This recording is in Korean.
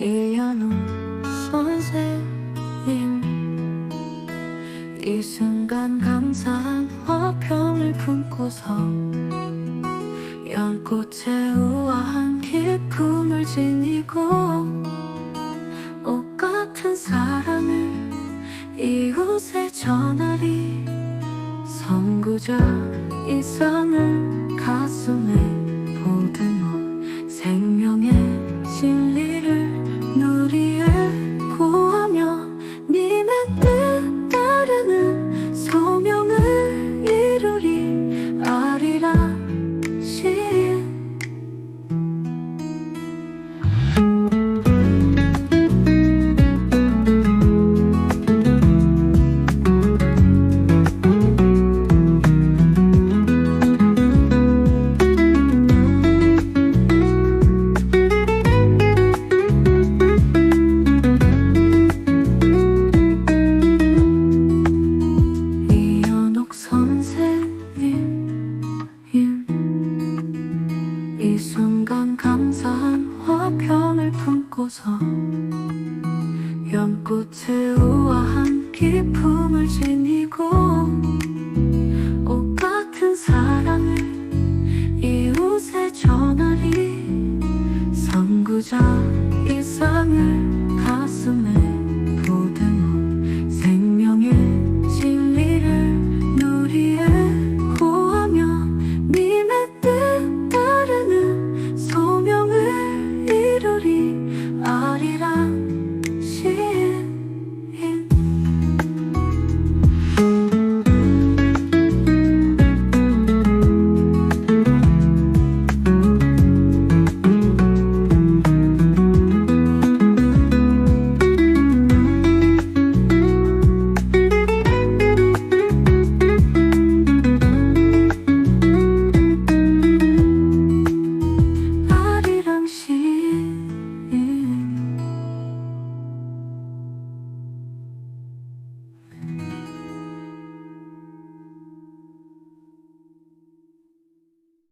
이현우 선생님. 이 순간 감사한 화평을 품고서 연꽃의 우아한 기쁨을 지니고 옷 같은 사랑을 이웃에 전하리 선구자 이상을 가슴에 보듬 품고서 연꽃의 우아한 기품을 지니고